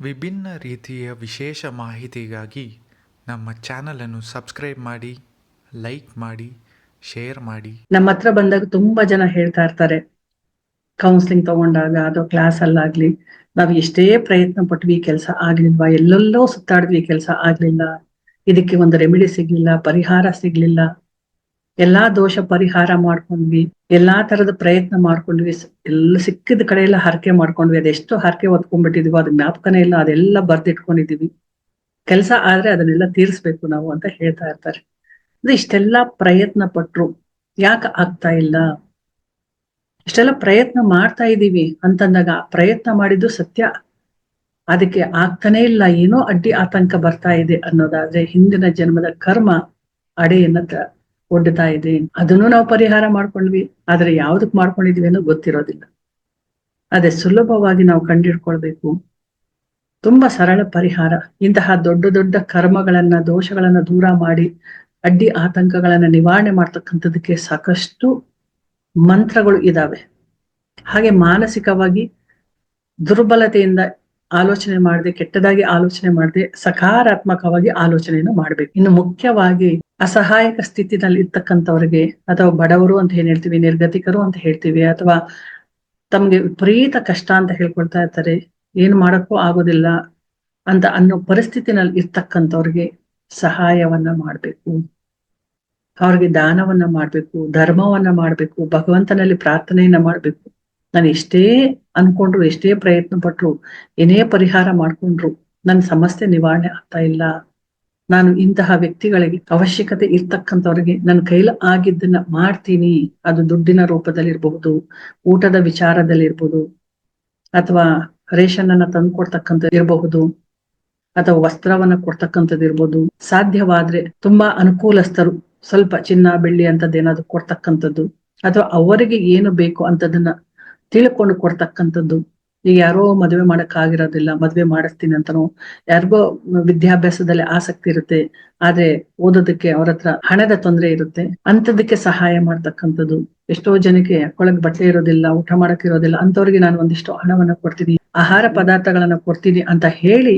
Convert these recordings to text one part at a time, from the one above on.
ವಿಭಿನ್ನ ರೀತಿಯ ವಿಶೇಷ ಮಾಹಿತಿಗಾಗಿ ನಮ್ಮ ಚಾನಲನ್ನು ಸಬ್ಸ್ಕ್ರೈಬ್ ಮಾಡಿ, ಲೈಕ್ ಮಾಡಿ, ಶೇರ್ ಮಾಡಿ. ನಮ್ಮ ಹತ್ರ ಬಂದಾಗ ತುಂಬಾ ಜನ ಹೇಳ್ತಾ ಇರ್ತಾರೆ ಕೌನ್ಸಿಲಿಂಗ್ ತಗೊಂಡಾಗ ಅಥವಾ ಕ್ಲಾಸ್ ಅಲ್ಲಾಗ್ಲಿ, ನಾವು ಎಷ್ಟೇ ಪ್ರಯತ್ನ ಪಟ್ವಿ ಕೆಲಸ ಆಗ್ಲಿಲ್ವಾ? ಎಲ್ಲೆಲ್ಲೋ ಸುತ್ತಾಡಿದ್ವಿ ಕೆಲಸ ಆಗ್ಲಿಲ್ಲ. ಇದಕ್ಕೆ ಒಂದು ರೆಮಿಡಿ ಸಿಗ್ಲಿಲ್ಲ, ಪರಿಹಾರ ಸಿಗ್ಲಿಲ್ಲ. ಎಲ್ಲಾ ದೋಷ ಪರಿಹಾರ ಮಾಡ್ಕೊಂಡ್ವಿ. ಎಲ್ಲಾ ತರದ ಪ್ರಯತ್ನ ಮಾಡ್ಕೊಂಡ್ವಿ. ಎಲ್ಲ ಸಿಕ್ಕಿದ ಕಡೆ ಎಲ್ಲ ಹರಕೆ ಮಾಡ್ಕೊಂಡ್ವಿ. ಅದೆಷ್ಟು ಹರಕೆ ಹೊತ್ಕೊಂಡ್ಬಿಟ್ಟಿದೀವೋ, ಅದ್ ಜ್ಞಾಪಕನೇ ಇಲ್ಲ. ಅದೆಲ್ಲ ಬರ್ದಿಟ್ಕೊಂಡಿದೀವಿ ಕೆಲಸ ಆದ್ರೆ ಅದನ್ನೆಲ್ಲ ತೀರಿಸ್ಬೇಕು ನಾವು ಅಂತ ಹೇಳ್ತಾ ಇರ್ತಾರೆ. ಅಂದ್ರೆ ಇಷ್ಟೆಲ್ಲಾ ಪ್ರಯತ್ನ ಪಟ್ರು. ಯಾಕೆ ಆಗ್ತಾ ಇಲ್ಲ? ಇಷ್ಟೆಲ್ಲ ಪ್ರಯತ್ನ ಮಾಡ್ತಾ ಇದೀವಿ ಅಂತಂದಾಗ ಪ್ರಯತ್ನ ಮಾಡಿದ್ದು ಸತ್ಯ. ಅದಕ್ಕೆ ಆಗ್ತಾನೆ ಇಲ್ಲ. ಏನೋ ಅಡ್ಡಿ ಆತಂಕ ಬರ್ತಾ ಇದೆ ಅನ್ನೋದಾದ್ರೆ ಹಿಂದಿನ ಜನ್ಮದ ಕರ್ಮ ಅಡೆಯನ್ನ ಒಡ್ಡುತ್ತಾ ಇದೆ. ಅದನ್ನು ನಾವು ಪರಿಹಾರ ಮಾಡ್ಕೊಂಡ್ವಿ. ಆದ್ರೆ ಯಾವ್ದಕ್ ಮಾಡ್ಕೊಂಡಿದ್ವಿ ಅನ್ನೋ ಗೊತ್ತಿರೋದಿಲ್ಲ. ಅದೇ ಸುಲಭವಾಗಿ ನಾವು ಕಂಡಿಡ್ಕೊಳ್ಬೇಕು. ತುಂಬಾ ಸರಳ ಪರಿಹಾರ. ಇಂತಹ ದೊಡ್ಡ ದೊಡ್ಡ ಕರ್ಮಗಳನ್ನ, ದೋಷಗಳನ್ನ ದೂರ ಮಾಡಿ, ಅಡ್ಡಿ ಆತಂಕಗಳನ್ನ ನಿವಾರಣೆ ಮಾಡ್ತಕ್ಕಂಥದಕ್ಕೆ ಸಾಕಷ್ಟು ಮಂತ್ರಗಳು ಇದಾವೆ. ಹಾಗೆ ಮಾನಸಿಕವಾಗಿ ದುರ್ಬಲತೆಯಿಂದ ಆಲೋಚನೆ ಮಾಡದೆ, ಕೆಟ್ಟದಾಗಿ ಆಲೋಚನೆ ಮಾಡದೆ, ಸಕಾರಾತ್ಮಕವಾಗಿ ಆಲೋಚನೆಯನ್ನು ಮಾಡ್ಬೇಕು. ಇನ್ನು ಮುಖ್ಯವಾಗಿ ಅಸಹಾಯಕ ಸ್ಥಿತಿನಲ್ಲಿ ಇರ್ತಕ್ಕಂಥವ್ರಿಗೆ ಅಥವಾ ಬಡವರು ಅಂತ ಏನ್ ಹೇಳ್ತೀವಿ, ನಿರ್ಗತಿಕರು ಅಂತ ಹೇಳ್ತೀವಿ ಅಥವಾ ತಮ್ಗೆ ವಿಪರೀತ ಕಷ್ಟ ಅಂತ ಹೇಳ್ಕೊಳ್ತಾ ಇರ್ತಾರೆ, ಏನ್ ಮಾಡಕ್ಕೂ ಆಗೋದಿಲ್ಲ ಅಂತ ಅನ್ನೋ ಪರಿಸ್ಥಿತಿನಲ್ಲಿ ಇರ್ತಕ್ಕಂಥವ್ರಿಗೆ ಸಹಾಯವನ್ನ ಮಾಡ್ಬೇಕು. ಅವ್ರಿಗೆ ದಾನವನ್ನ ಮಾಡ್ಬೇಕು, ಧರ್ಮವನ್ನ ಮಾಡ್ಬೇಕು, ಭಗವಂತನಲ್ಲಿ ಪ್ರಾರ್ಥನೆಯನ್ನ ಮಾಡ್ಬೇಕು. ನಾನು ಎಷ್ಟೇ ಅನ್ಕೊಂಡ್ರು, ಎಷ್ಟೇ ಪ್ರಯತ್ನ ಪಟ್ರು, ಏನೇ ಪರಿಹಾರ ಮಾಡ್ಕೊಂಡ್ರು ನನ್ನ ಸಮಸ್ಯೆ ನಿವಾರಣೆ ಆಗ್ತಾ ಇಲ್ಲ. ನಾನು ಇಂತಹ ವ್ಯಕ್ತಿಗಳಿಗೆ ಅವಶ್ಯಕತೆ ಇರ್ತಕ್ಕಂಥವ್ರಿಗೆ ನನ್ನ ಕೈಲ ಆಗಿದ್ದನ್ನ ಮಾಡ್ತೀನಿ. ಅದು ದುಡ್ಡಿನ ರೂಪದಲ್ಲಿರ್ಬಹುದು, ಊಟದ ವಿಚಾರದಲ್ಲಿರ್ಬೋದು ಅಥವಾ ರೇಷನ್ ಅನ್ನ ತಂದು ಇರಬಹುದು, ಅಥವಾ ವಸ್ತ್ರವನ್ನ ಕೊಡ್ತಕ್ಕಂಥದ್ದು ಇರ್ಬೋದು. ಸಾಧ್ಯವಾದ್ರೆ ತುಂಬಾ ಅನುಕೂಲಸ್ಥರು ಸ್ವಲ್ಪ ಚಿನ್ನ, ಬೆಳ್ಳಿ ಅಂತದ್ದು ಏನಾದ್ರು ಕೊಡ್ತಕ್ಕಂಥದ್ದು, ಅಥವಾ ಅವರಿಗೆ ಏನು ಬೇಕು ಅಂತದನ್ನ ತಿಳ್ಕೊಂಡು ಕೊಡ್ತಕ್ಕಂಥದ್ದು. ಈಗ ಯಾರೋ ಮದುವೆ ಮಾಡಕ್ ಆಗಿರೋದಿಲ್ಲ ಮದ್ವೆ ಮಾಡಿಸ್ತೀನಿ ಅಂತನೋ, ಯಾರಿಗೋ ವಿದ್ಯಾಭ್ಯಾಸದಲ್ಲಿ ಆಸಕ್ತಿ ಇರುತ್ತೆ, ಆದ್ರೆ ಓದೋದಕ್ಕೆ ಅವ್ರ ಹತ್ರ ಹಣದ ತೊಂದರೆ ಇರುತ್ತೆ ಅಂತದಕ್ಕೆ ಸಹಾಯ ಮಾಡ್ತಕ್ಕಂಥದ್ದು. ಎಷ್ಟೋ ಜನಕ್ಕೆ ಕೊಳಗ್ ಬಟ್ಟೆ ಇರೋದಿಲ್ಲ, ಊಟ ಮಾಡಕ್ ಇರೋದಿಲ್ಲ ಅಂತವ್ರಿಗೆ ನಾನು ಒಂದಿಷ್ಟು ಹಣವನ್ನ ಕೊಡ್ತೀನಿ, ಆಹಾರ ಪದಾರ್ಥಗಳನ್ನ ಕೊಡ್ತೀನಿ ಅಂತ ಹೇಳಿ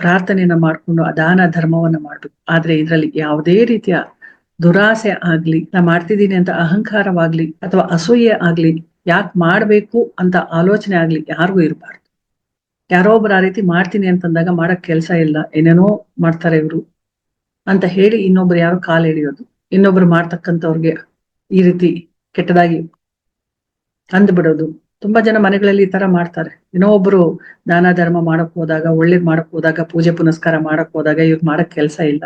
ಪ್ರಾರ್ಥನೆಯನ್ನ ಮಾಡ್ಕೊಂಡು ಅದಾನ ದಾನ ಧರ್ಮವನ್ನ ಮಾಡ್ಬೇಕು. ಆದ್ರೆ ಇದ್ರಲ್ಲಿ ಯಾವುದೇ ರೀತಿಯ ದುರಾಸೆ ಆಗ್ಲಿ, ನಾ ಮಾಡ್ತಿದ್ದೀನಿ ಅಂತ ಅಹಂಕಾರವಾಗ್ಲಿ ಅಥವಾ ಅಸೂಯೆ ಆಗ್ಲಿ ಯಾಕೆ ಮಾಡ್ಬೇಕು ಅಂತ ಆಲೋಚನೆ ಆಗ್ಲಿ ಯಾರಿಗೂ ಇರಬಾರ್ದು. ಯಾರೋ ಒಬ್ರು ಆ ರೀತಿ ಮಾಡ್ತೀನಿ ಅಂತಂದಾಗ ಮಾಡಕ್ ಕೆಲಸ ಇಲ್ಲ, ಏನೇನೋ ಮಾಡ್ತಾರೆ ಇವರು ಅಂತ ಹೇಳಿ ಇನ್ನೊಬ್ರು ಯಾರೋ ಕಾಲ್ ಹಿಡಿಯೋದು. ಇನ್ನೊಬ್ರು ಮಾಡ್ತಕ್ಕಂಥವ್ರಿಗೆ ಈ ರೀತಿ ಕೆಟ್ಟದಾಗಿ ಅಂದ್ಬಿಡೋದು ತುಂಬಾ ಜನ ಮನೆಗಳಲ್ಲಿ ಈ ತರ ಮಾಡ್ತಾರೆ. ಏನೋ ಒಬ್ರು ದಾನ ಧರ್ಮ ಮಾಡಕ್ ಹೋದಾಗ, ಒಳ್ಳೇದ್ ಮಾಡಕ್ ಹೋದಾಗ, ಪೂಜೆ ಪುನಸ್ಕಾರ ಮಾಡಕ್ ಹೋದಾಗ ಇವ್ರು ಮಾಡಕ್ ಕೆಲ್ಸ ಇಲ್ಲ.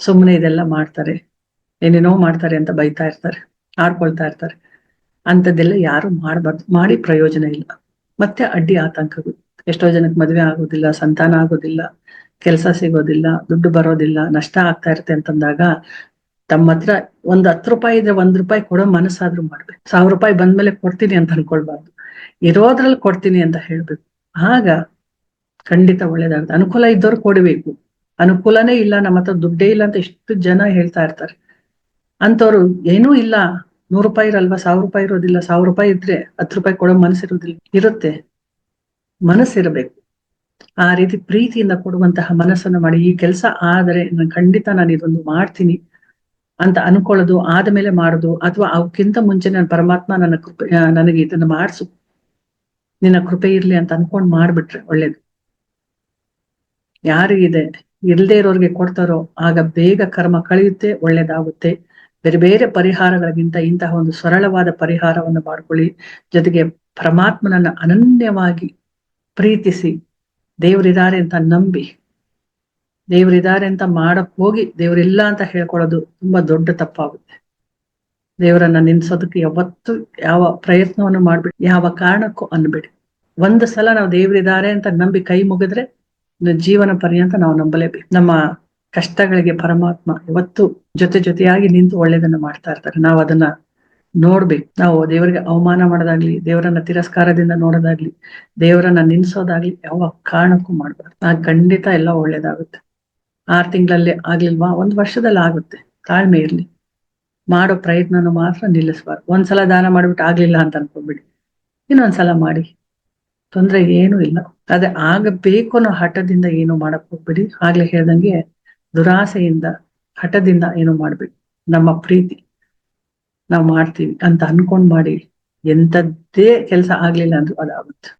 ಸುಮ್ಮನೆ ಇದೆಲ್ಲ ಮಾಡ್ತಾರೆ. ಏನೇನೋ ಮಾಡ್ತಾರೆ ಅಂತ ಬೈತಾ ಇರ್ತಾರೆ, ಆಡ್ಕೊಳ್ತಾ ಇರ್ತಾರೆ. ಅಂತದ್ದೆಲ್ಲ ಯಾರು ಮಾಡಬಾರ್ದು, ಮಾಡಿ ಪ್ರಯೋಜನ ಇಲ್ಲ. ಮತ್ತೆ ಅಡ್ಡಿ ಆತಂಕಗಳು ಎಷ್ಟೋ ಜನಕ್ಕೆ ಮದುವೆ ಆಗೋದಿಲ್ಲ, ಸಂತಾನ ಆಗೋದಿಲ್ಲ, ಕೆಲಸ ಸಿಗೋದಿಲ್ಲ, ದುಡ್ಡು ಬರೋದಿಲ್ಲ, ನಷ್ಟ ಆಗ್ತಾ ಇರುತ್ತೆ ಅಂತಂದಾಗ ತಮ್ಮ ಹತ್ರ ಒಂದ್ ಹತ್ತು ರೂಪಾಯಿ ಇದ್ರೆ ಒಂದ್ ರೂಪಾಯಿ ಕೊಡೋ ಮನಸ್ಸಾದ್ರೂ ಮಾಡ್ಬೇಕು. ಸಾವಿರ ರೂಪಾಯಿ ಬಂದ್ಮೇಲೆ ಕೊಡ್ತೀನಿ ಅಂತ ಅನ್ಕೊಳ್ಬಾರ್ದು. ಇರೋದ್ರಲ್ಲಿ ಕೊಡ್ತೀನಿ ಅಂತ ಹೇಳ್ಬೇಕು. ಆಗ ಖಂಡಿತ ಒಳ್ಳೇದಾಗುತ್ತೆ. ಅನುಕೂಲ ಇದ್ದವ್ರು ಕೊಡಬೇಕು. ಅನುಕೂಲನೇ ಇಲ್ಲ, ನಮ್ಮ ಹತ್ರ ದುಡ್ಡೇ ಇಲ್ಲ ಅಂತ ಎಷ್ಟು ಜನ ಹೇಳ್ತಾ ಇರ್ತಾರೆ. ಅಂತವ್ರು ಏನೂ ಇಲ್ಲ. ನೂರು ರೂಪಾಯಿ ಇರಲ್ವಾ? ಸಾವಿರ ರೂಪಾಯಿ ಇರೋದಿಲ್ಲ. ಸಾವಿರ ರೂಪಾಯಿ ಇದ್ರೆ ಹತ್ತು ರೂಪಾಯಿ ಕೊಡೋ ಮನಸ್ಸಿರೋದಿಲ್ಲ. ಇರುತ್ತೆ. ಮನಸ್ಸಿರಬೇಕು. ಆ ರೀತಿ ಪ್ರೀತಿಯಿಂದ ಕೊಡುವಂತಹ ಮನಸ್ಸನ್ನು ಮಾಡಿ. ಈ ಕೆಲಸ ಆದರೆ ನಾನು ಖಂಡಿತ ನಾನು ಇದೊಂದು ಮಾಡ್ತೀನಿ ಅಂತ ಅನ್ಕೊಳ್ಳೋದು, ಆದ್ಮೇಲೆ ಮಾಡೋದು, ಅಥವಾ ಅವಕ್ಕಿಂತ ಮುಂಚೆ ನನ್ನ ಪರಮಾತ್ಮ ನನ್ನ ಕೃಪೆ ನನಗೆ ಇದನ್ನ ಮಾಡಿಸು. ನಿನ್ನ ಕೃಪೆ ಇರ್ಲಿ ಅಂತ ಅನ್ಕೊಂಡ್ ಮಾಡ್ಬಿಟ್ರೆ ಒಳ್ಳೇದು. ಯಾರಿಗಿದೆ, ಇಲ್ದೇ ಇರೋರಿಗೆ ಕೊಡ್ತಾರೋ, ಆಗ ಬೇಗ ಕರ್ಮ ಕಳೆಯುತ್ತೆ, ಒಳ್ಳೇದಾಗುತ್ತೆ. ಬೇರೆ ಬೇರೆ ಪರಿಹಾರಗಳಿಗಿಂತ ಇಂತಹ ಒಂದು ಸರಳವಾದ ಪರಿಹಾರವನ್ನು ಮಾಡಿಕೊಳ್ಳಿ. ಜೊತೆಗೆ ಪರಮಾತ್ಮನನ್ನ ಅನನ್ಯವಾಗಿ ಪ್ರೀತಿಸಿ ದೇವರಿದ್ದಾರೆ ಅಂತ ನಂಬಿ, ದೇವರಿದ್ದಾರೆ ಅಂತ ಮಾಡಕ್ ಹೋಗಿ ದೇವರಿಲ್ಲ ಅಂತ ಹೇಳ್ಕೊಳ್ಳೋದು ತುಂಬಾ ದೊಡ್ಡ ತಪ್ಪಾಗುತ್ತೆ. ದೇವರನ್ನ ನಿನ್ಸೋದಕ್ಕೆ ಯಾವತ್ತು ಯಾವ ಪ್ರಯತ್ನವನ್ನು ಮಾಡ್ಬಿಡಿ, ಯಾವ ಕಾರಣಕ್ಕೂ ಅನ್ಬಿಡಿ. ಒಂದು ಸಲ ನಾವು ದೇವರಿದ್ದಾರೆ ಅಂತ ನಂಬಿ ಕೈ ಮುಗಿದ್ರೆ ಜೀವನ ಪರ್ಯಂತ ನಾವು ನಂಬಲೇಬೇಕು. ನಮ್ಮ ಕಷ್ಟಗಳಿಗೆ ಪರಮಾತ್ಮ ಇವತ್ತು ಜೊತೆ ಜೊತೆಯಾಗಿ ನಿಂತು ಒಳ್ಳೇದನ್ನ ಮಾಡ್ತಾ ಇರ್ತಾರೆ. ನಾವು ಅದನ್ನ ನೋಡ್ಬೇಕು. ನಾವು ದೇವರಿಗೆ ಅವಮಾನ ಮಾಡೋದಾಗ್ಲಿ, ದೇವರನ್ನ ತಿರಸ್ಕಾರದಿಂದ ನೋಡೋದಾಗ್ಲಿ, ದೇವರನ್ನ ನಿನ್ಸೋದಾಗ್ಲಿ ಯಾವ ಕಾರಣಕ್ಕೂ ಮಾಡ್ಬಾರ್ದು. ಆ ಖಂಡಿತ ಎಲ್ಲ ಒಳ್ಳೇದಾಗುತ್ತೆ ಆರ್ ತಿಂಗಳಲ್ಲಿ ಆಗ್ಲಿಲ್ವಾ? ಒಂದ್ ವರ್ಷದಲ್ಲಿ ಆಗುತ್ತೆ. ತಾಳ್ಮೆ ಇರ್ಲಿ. ಮಾಡೋ ಪ್ರಯತ್ನನು ಮಾತ್ರ ನಿಲ್ಲಿಸ್ಬಾರ್ದು. ಒಂದ್ಸಲ ದಾನ ಮಾಡ್ಬಿಟ್ಟು ಆಗ್ಲಿಲ್ಲ ಅಂತ ಅನ್ಕೊಂಡ್ಬಿಡಿ. ಇನ್ನೊಂದ್ಸಲ ಮಾಡಿ. ತೊಂದ್ರೆ ಏನು ಇಲ್ಲ. ಅದೇ ಆಗಬೇಕು ಅನ್ನೋ ಹಠದಿಂದ ಏನು ಮಾಡಕ್ ಹೋಗ್ಬಿಡಿ. ಆಗ್ಲೇ ಹೇಳ್ದಂಗೆ ದುರಾಸೆಯಿಂದ, ಹಠದಿಂದ ಏನು ಮಾಡ್ಬೇಕು. ನಮ್ಮ ಪ್ರೀತಿ. ನಾವು ಮಾಡ್ತೀವಿ ಅಂತ ಅನ್ಕೊಂಡ್ ಮಾಡಿ ಎಂತದ್ದೇ ಕೆಲಸ ಆಗ್ಲಿಲ್ಲ ಅಂದ್ರೂ ಅದಾಗುತ್ತೆ.